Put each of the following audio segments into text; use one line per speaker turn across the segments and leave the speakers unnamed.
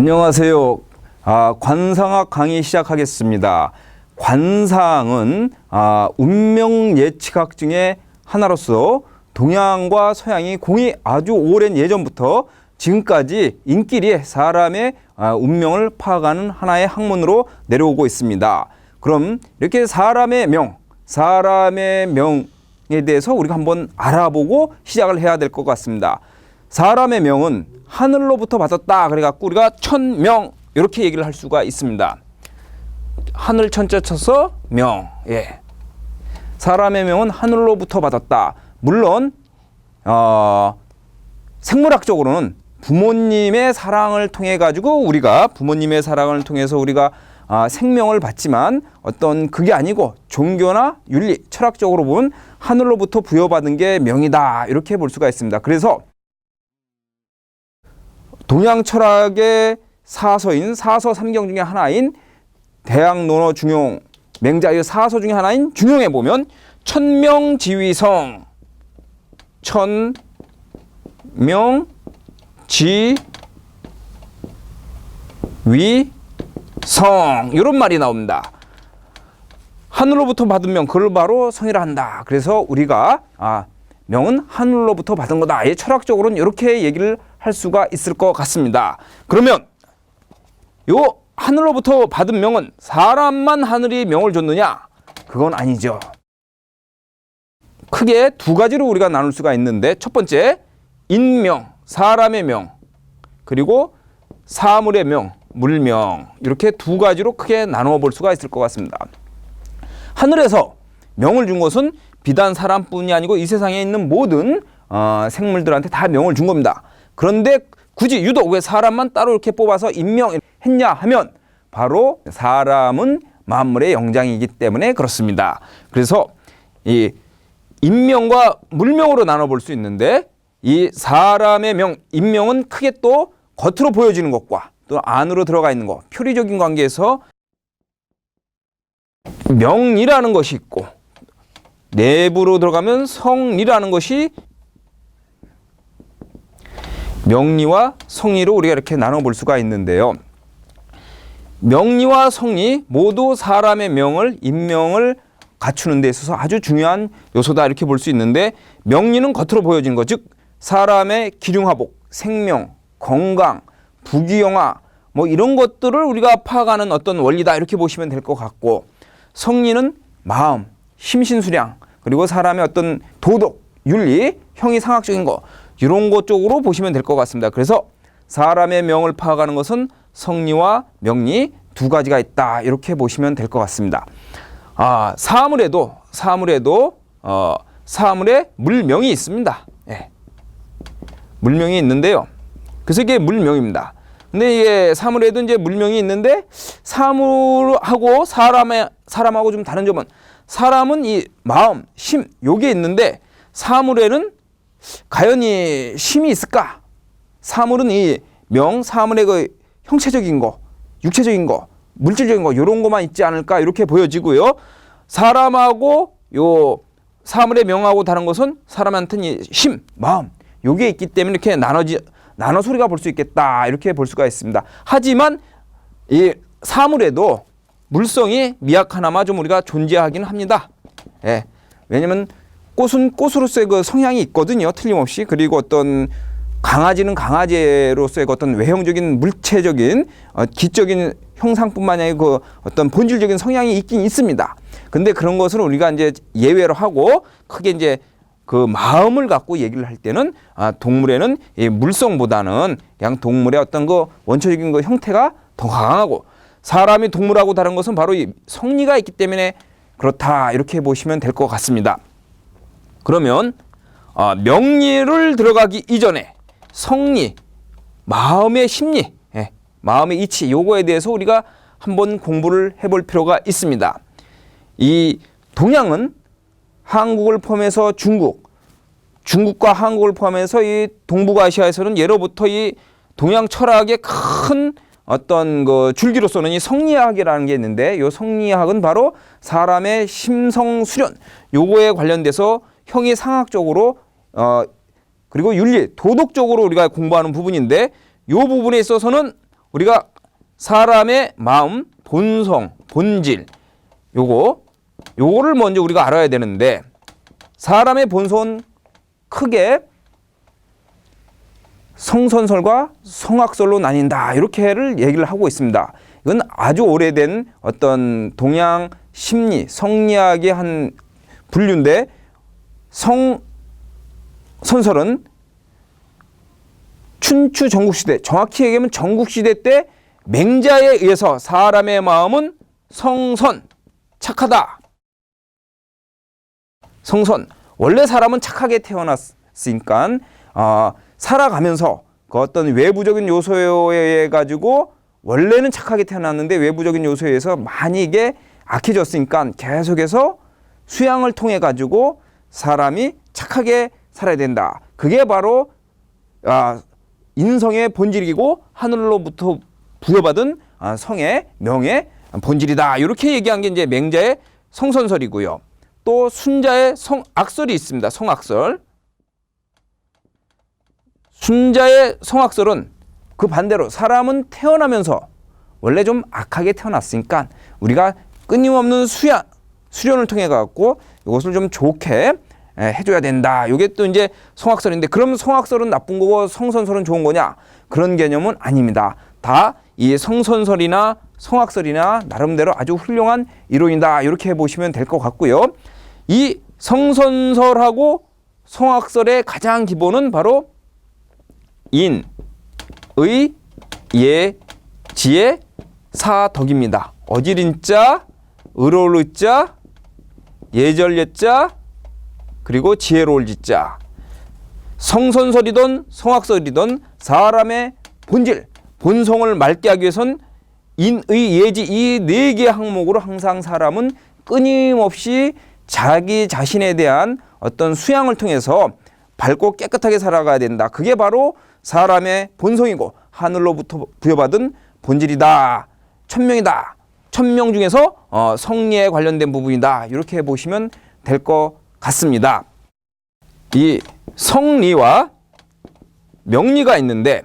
안녕하세요. 아, 관상학 강의 시작하겠습니다. 관상은 아, 운명 예측학 중에 하나로서 동양과 서양이 공이 아주 오랜 예전부터 지금까지 인기리에 사람의 아, 운명을 파악하는 하나의 학문으로 내려오고 있습니다. 그럼 이렇게 사람의 명, 사람의 명에 대해서 우리가 한번 알아보고 시작을 해야 될 것 같습니다. 사람의 명은 하늘로부터 받았다. 그래갖고 우리가 천명 이렇게 얘기를 할 수가 있습니다. 하늘 천자 쳐서 명. 예. 사람의 명은 하늘로부터 받았다. 물론 어, 생물학적으로는 부모님의 사랑을 통해 가지고 우리가 부모님의 사랑을 통해서 우리가 아, 생명을 받지만 어떤 그게 아니고 종교나 윤리, 철학적으로 보면 하늘로부터 부여받은 게 명이다 이렇게 볼 수가 있습니다. 그래서 동양 철학의 사서인 사서 삼경 중에 하나인 대학론어 중용 맹자의 사서 중에 하나인 중용에 보면 천명지위성 천명지위성 이런 말이 나옵니다. 하늘로부터 받은 명 그걸 바로 성이라 한다. 그래서 우리가 아 명은 하늘로부터 받은 거다. 예, 철학적으로는 이렇게 얘기를 할 수가 있을 것 같습니다. 그러면 요 하늘로부터 받은 명은 사람만 하늘이 명을 줬느냐? 그건 아니죠. 크게 두 가지로 우리가 나눌 수가 있는데 첫 번째 인명, 사람의 명, 그리고 사물의 명, 물명 이렇게 두 가지로 크게 나누어 볼 수가 있을 것 같습니다. 하늘에서 명을 준 것은 비단 사람뿐이 아니고 이 세상에 있는 모든 어, 생물들한테 다 명을 준 겁니다. 그런데 굳이 유독 왜 사람만 따로 이렇게 뽑아서 임명했냐 하면 바로 사람은 만물의 영장이기 때문에 그렇습니다. 그래서 이 인명과 물명으로 나눠볼 수 있는데 이 사람의 명, 인명은 크게 또 겉으로 보여지는 것과 또 안으로 들어가 있는 것, 표리적인 관계에서 명이라는 것이 있고 내부로 들어가면 성이라는 것이 명리와 성리로 우리가 이렇게 나눠 볼 수가 있는데요. 명리와 성리 모두 사람의 명을 인명을 갖추는 데 있어서 아주 중요한 요소다 이렇게 볼 수 있는데 명리는 겉으로 보여지는 것, 즉 사람의 기륭화복, 생명, 건강, 부귀영화 뭐 이런 것들을 우리가 파악하는 어떤 원리다 이렇게 보시면 될 것 같고 성리는 마음, 심신수량 그리고 사람의 어떤 도덕, 윤리, 형이상학적인 거 이런 것 쪽으로 보시면 될 것 같습니다. 그래서 사람의 명을 파악하는 것은 성리와 명리 두 가지가 있다 이렇게 보시면 될 것 같습니다. 아 사물에도 사물에도 어, 사물에 물명이 있습니다. 예. 물명이 있는데요. 그래서 이게 물명입니다. 근데 이게 사물에도 이제 물명이 있는데 사물하고 사람의 사람하고 좀 다른 점은 사람은 이 마음, 심 요게 있는데 사물에는 과연 이 심이 있을까? 사물은 이 명, 사물의 그 형체적인 거, 육체적인 거, 물질적인 거 요런 것만 있지 않을까 이렇게 보여지고요. 사람하고 요 사물의 명하고 다른 것은 사람한테는 이 심, 마음 요게 있기 때문에 이렇게 나눠지 나눠 소리가 볼 수 있겠다 이렇게 볼 수가 있습니다. 하지만 이 사물에도 물성이 미약 하나마 좀 우리가 존재하기는 합니다. 예. 왜냐면 꽃은 꽃으로서의 그 성향이 있거든요. 틀림없이. 그리고 어떤 강아지는 강아지로서의 그 어떤 외형적인 물체적인 어, 기적인 형상뿐만 아니라 그 어떤 본질적인 성향이 있긴 있습니다. 근데 그런 것을 우리가 이제 예외로 하고 크게 이제 그 마음을 갖고 얘기를 할 때는 아, 동물에는 이 물성보다는 그냥 동물의 어떤 그 원초적인 그 형태가 더 강하고 사람이 동물하고 다른 것은 바로 이 성리가 있기 때문에 그렇다 이렇게 보시면 될 것 같습니다. 그러면 어, 명리를 들어가기 이전에 성리, 마음의 심리, 예, 마음의 이치 요거에 대해서 우리가 한번 공부를 해볼 필요가 있습니다. 이 동양은 한국을 포함해서 중국, 중국과 한국을 포함해서 이 동북아시아에서는 예로부터 이 동양 철학의 큰 어떤 그 줄기로서는 이 성리학이라는 게 있는데 이 성리학은 바로 사람의 심성 수련 요거에 관련돼서 형이 상학적으로 어 그리고 윤리 도덕적으로 우리가 공부하는 부분인데 요 부분에 있어서는 우리가 사람의 마음, 본성, 본질 요거 요거를 먼저 우리가 알아야 되는데 사람의 본성은 크게 성선설과 성악설로 나뉜다 이렇게를 얘기를 하고 있습니다. 이건 아주 오래된 어떤 동양 심리 성리학의 한 분류인데 성 선설은 춘추 전국시대 정확히 얘기하면 전국시대 때 맹자에 의해서 사람의 마음은 성선 착하다. 성선. 원래 사람은 착하게 태어났으니까 어, 살아가면서 그 어떤 외부적인 요소에 의해 가지고 원래는 착하게 태어났는데 외부적인 요소에 의해서 많이 이게 악해졌으니까 계속해서 수양을 통해 가지고 사람이 착하게 살아야 된다. 그게 바로 아, 인성의 본질이고 하늘로부터 부여받은 아, 성의 명의 본질이다. 이렇게 얘기한 게 이제 맹자의 성선설이고요. 또 순자의 성악설이 있습니다. 성악설. 순자의 성악설은 그 반대로 사람은 태어나면서 원래 좀 악하게 태어났으니까 우리가 끊임없는 수야 수련을 통해 갖고 이것을 좀 좋게 에, 해줘야 된다. 이게 또 이제 성악설인데 그럼 성악설은 나쁜 거고 성선설은 좋은 거냐? 그런 개념은 아닙니다. 다 이 성선설이나 성악설이나 나름대로 아주 훌륭한 이론이다. 이렇게 보시면 될 것 같고요. 이 성선설하고 성악설의 가장 기본은 바로 인, 의, 예, 지혜, 사덕입니다. 어지린자, 의로울 의자, 예절예자, 그리고 지혜로울 지자. 성선설이든 성악설이든 사람의 본질, 본성을 맑게 하기 위해선 인의 예지 이 네 개 항목으로 항상 사람은 끊임없이 자기 자신에 대한 어떤 수양을 통해서 밝고 깨끗하게 살아가야 된다. 그게 바로 사람의 본성이고 하늘로부터 부여받은 본질이다. 천명이다. 천명 중에서 어, 성리에 관련된 부분이다. 이렇게 보시면 될 것 같습니다. 이 성리와 명리가 있는데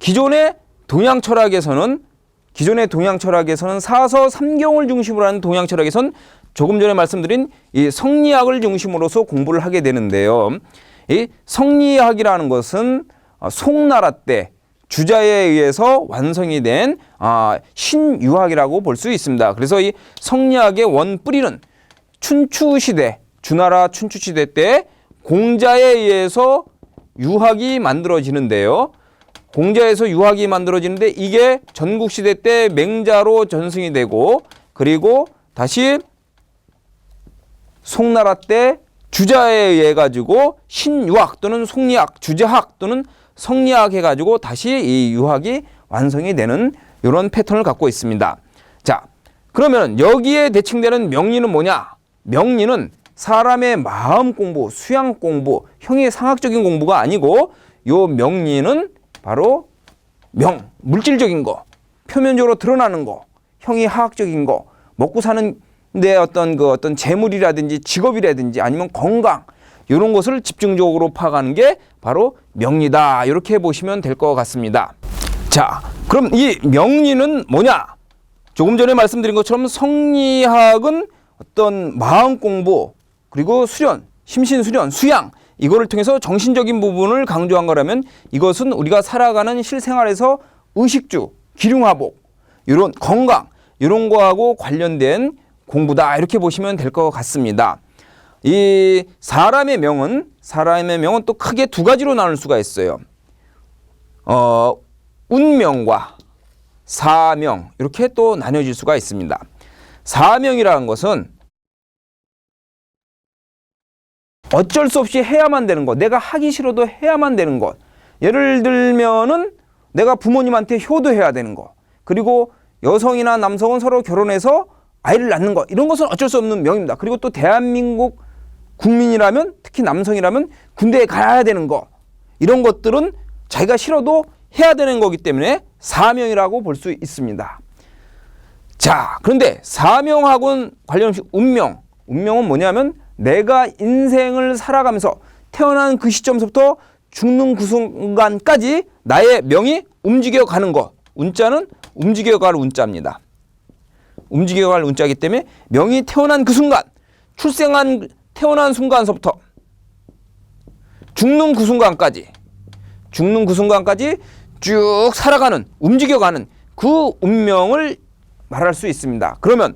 기존의 동양 철학에서는 기존의 동양 철학에서는 사서 삼경을 중심으로 하는 동양 철학에서는 조금 전에 말씀드린 이 성리학을 중심으로서 공부를 하게 되는데요. 이 성리학이라는 것은 어, 송나라 때 주자에 의해서 완성이 된 아, 신유학이라고 볼 수 있습니다. 그래서 이 성리학의 원 뿌리는 춘추 시대, 주나라 춘추 시대 때 공자에 의해서 유학이 만들어지는데요. 공자에서 유학이 만들어지는데 이게 전국 시대 때 맹자로 전승이 되고 그리고 다시 송나라 때 주자에 의해 가지고 신유학 또는 송리학, 주제학 또는 성리학 해 가지고 다시 이 유학이 완성이 되는 이런 패턴을 갖고 있습니다. 자, 그러면 여기에 대칭되는 명리는 뭐냐? 명리는 사람의 마음 공부, 수양 공부, 형의 상학적인 공부가 아니고 요 명리는 바로 명, 물질적인 거, 표면적으로 드러나는 거, 형이 하학적인 거, 먹고 사는 내 어떤 그 어떤 재물이라든지 직업이라든지 아니면 건강 이런 것을 집중적으로 파악하는 게 바로 명리다. 이렇게 보시면 될 것 같습니다. 자, 그럼 이 명리는 뭐냐? 조금 전에 말씀드린 것처럼 성리학은 어떤 마음 공부 그리고 수련, 심신 수련, 수양 이거를 통해서 정신적인 부분을 강조한 거라면 이것은 우리가 살아가는 실생활에서 의식주, 기륭화복 이런 건강 이런 거하고 관련된 공부다 이렇게 보시면 될 것 같습니다. 이 사람의 명은 사람의 명은 또 크게 두 가지로 나눌 수가 있어요. 어, 운명과 사명 이렇게 또 나뉘어질 수가 있습니다. 사명이라는 것은 어쩔 수 없이 해야만 되는 것, 내가 하기 싫어도 해야만 되는 것. 예를 들면은 내가 부모님한테 효도해야 되는 것. 그리고 여성이나 남성은 서로 결혼해서 아이를 낳는 것. 이런 것은 어쩔 수 없는 명입니다. 그리고 또 대한민국 국민이라면 특히 남성이라면 군대에 가야 되는 거. 이런 것들은 자기가 싫어도 해야 되는 거기 때문에 사명이라고 볼 수 있습니다. 자, 그런데 사명하고는 관련 없이 운명. 운명은 뭐냐면 내가 인생을 살아가면서 태어난 그 시점부터 죽는 그 순간까지 나의 명이 움직여 가는 것. 운자는 움직여갈 운자입니다. 움직여갈 운자이기 때문에 명이 태어난 그 순간, 출생한 태어난 순간서부터 죽는 그 순간까지, 죽는 그 순간까지 쭉 살아가는, 움직여가는 그 운명을 말할 수 있습니다. 그러면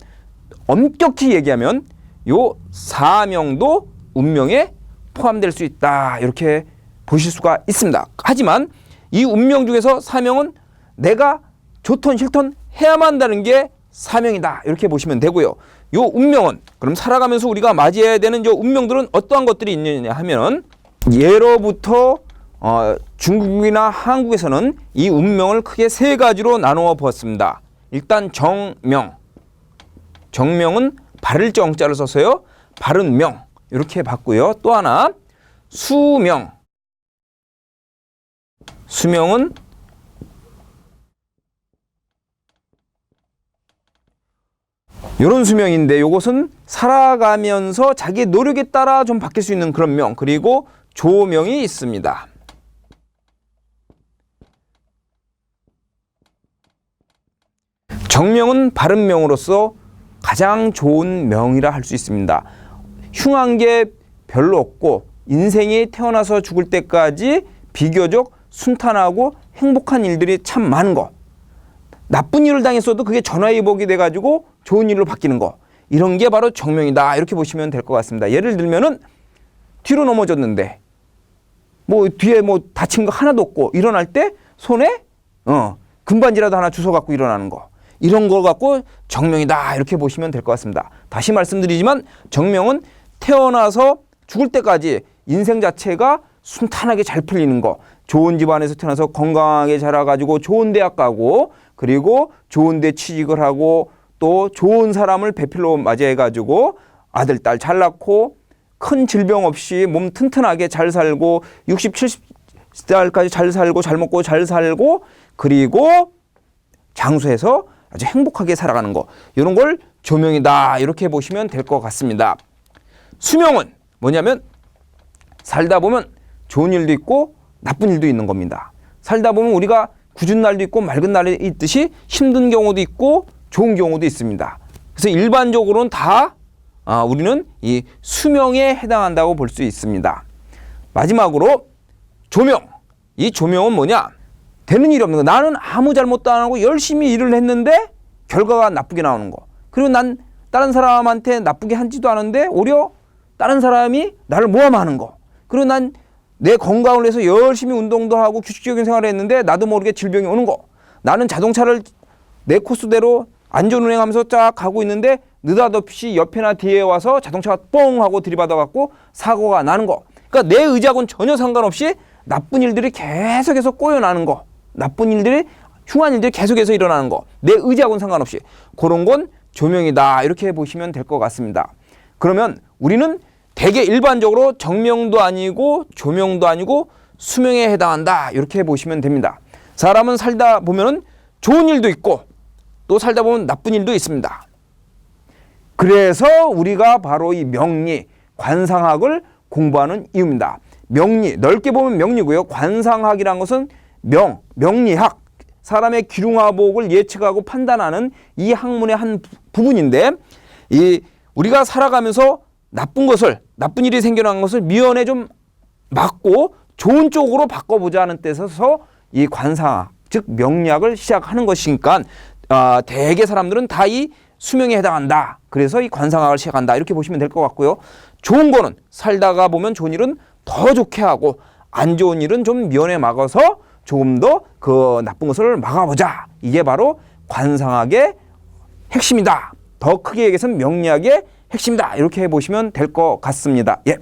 엄격히 얘기하면 요 사명도 운명에 포함될 수 있다. 이렇게 보실 수가 있습니다. 하지만 이 운명 중에서 사명은 내가 좋던 싫던 해야만 한다는 게 사명이다. 이렇게 보시면 되고요. 요 운명은 그럼 살아가면서 우리가 맞이해야 되는 요 운명들은 어떠한 것들이 있느냐 하면은 예로부터 어, 중국이나 한국에서는 이 운명을 크게 세 가지로 나누어 보았습니다. 일단 정명. 정명은 바를 정자를 써서요. 바른 명. 이렇게 봤고요. 또 하나 수명. 수명은 이런 수명인데 이것은 살아가면서 자기의 노력에 따라 좀 바뀔 수 있는 그런 명 그리고 조명이 있습니다. 정명은 바른 명으로서 가장 좋은 명이라 할 수 있습니다. 흉한 게 별로 없고 인생이 태어나서 죽을 때까지 비교적 순탄하고 행복한 일들이 참 많은 거. 나쁜 일을 당했어도 그게 전화위복이 돼가지고 좋은 일로 바뀌는 거. 이런 게 바로 정명이다. 이렇게 보시면 될 것 같습니다. 예를 들면은 뒤로 넘어졌는데 뭐 뒤에 뭐 다친 거 하나도 없고 일어날 때 손에 어 금반지라도 하나 주워 갖고 일어나는 거. 이런 걸 갖고 정명이다. 이렇게 보시면 될 것 같습니다. 다시 말씀드리지만 정명은 태어나서 죽을 때까지 인생 자체가 순탄하게 잘 풀리는 거. 좋은 집안에서 태어나서 건강하게 자라가지고 좋은 대학 가고 그리고 좋은 데 취직을 하고 또 좋은 사람을 배필로 맞이해가지고 아들, 딸 잘 낳고 큰 질병 없이 몸 튼튼하게 잘 살고 60, 70살까지 잘 살고 잘 먹고 잘 살고 그리고 장수해서 아주 행복하게 살아가는 거 이런 걸 조명이다 이렇게 보시면 될 것 같습니다. 수명은 뭐냐면 살다 보면 좋은 일도 있고 나쁜 일도 있는 겁니다. 살다 보면 우리가 굳은 날도 있고 맑은 날이 있듯이 힘든 경우도 있고 좋은 경우도 있습니다. 그래서 일반적으로는 다 아, 우리는 이 수명에 해당한다고 볼 수 있습니다. 마지막으로 조명. 이 조명은 뭐냐? 되는 일이 없는 거. 나는 아무 잘못도 안 하고 열심히 일을 했는데 결과가 나쁘게 나오는 거. 그리고 난 다른 사람한테 나쁘게 한지도 않은데 오히려 다른 사람이 나를 모함하는 거. 그리고 난 내 건강을 위해서 열심히 운동도 하고 규칙적인 생활을 했는데 나도 모르게 질병이 오는 거. 나는 자동차를 내 코스대로 안전 운행하면서 쫙 가고 있는데 느닷없이 옆에나 뒤에 와서 자동차가 뻥 하고 들이받아 갖고 사고가 나는 거. 그러니까 내 의지하고는 전혀 상관없이 나쁜 일들이 계속해서 꼬여나는 거. 나쁜 일들이 흉한 일들이 계속해서 일어나는 거. 내 의지하고는 상관없이 그런 건 조명이다. 이렇게 보시면 될 것 같습니다. 그러면 우리는 대개 일반적으로 정명도 아니고 조명도 아니고 수명에 해당한다. 이렇게 보시면 됩니다. 사람은 살다 보면은 좋은 일도 있고 또 살다 보면 나쁜 일도 있습니다. 그래서 우리가 바로 이 명리, 관상학을 공부하는 이유입니다. 명리, 넓게 보면 명리고요. 관상학이란 것은 명, 명리학, 사람의 기륭화복을 예측하고 판단하는 이 학문의 한 부- 부분인데 이 우리가 살아가면서 나쁜 것을 나쁜 일이 생겨난 것을 미연에 좀 막고 좋은 쪽으로 바꿔보자는 뜻에서 이 관상학 즉 명리학을 시작하는 것이니까 아, 대개 사람들은 다 이 수명에 해당한다. 그래서 이 관상학을 시작한다. 이렇게 보시면 될 것 같고요. 좋은 거는 살다가 보면 좋은 일은 더 좋게 하고 안 좋은 일은 좀 면에 막아서 조금 더 그 나쁜 것을 막아보자. 이게 바로 관상학의 핵심이다. 더 크게 얘기해서는 명리학의 핵심이다. 이렇게 보시면 될 것 같습니다. 예.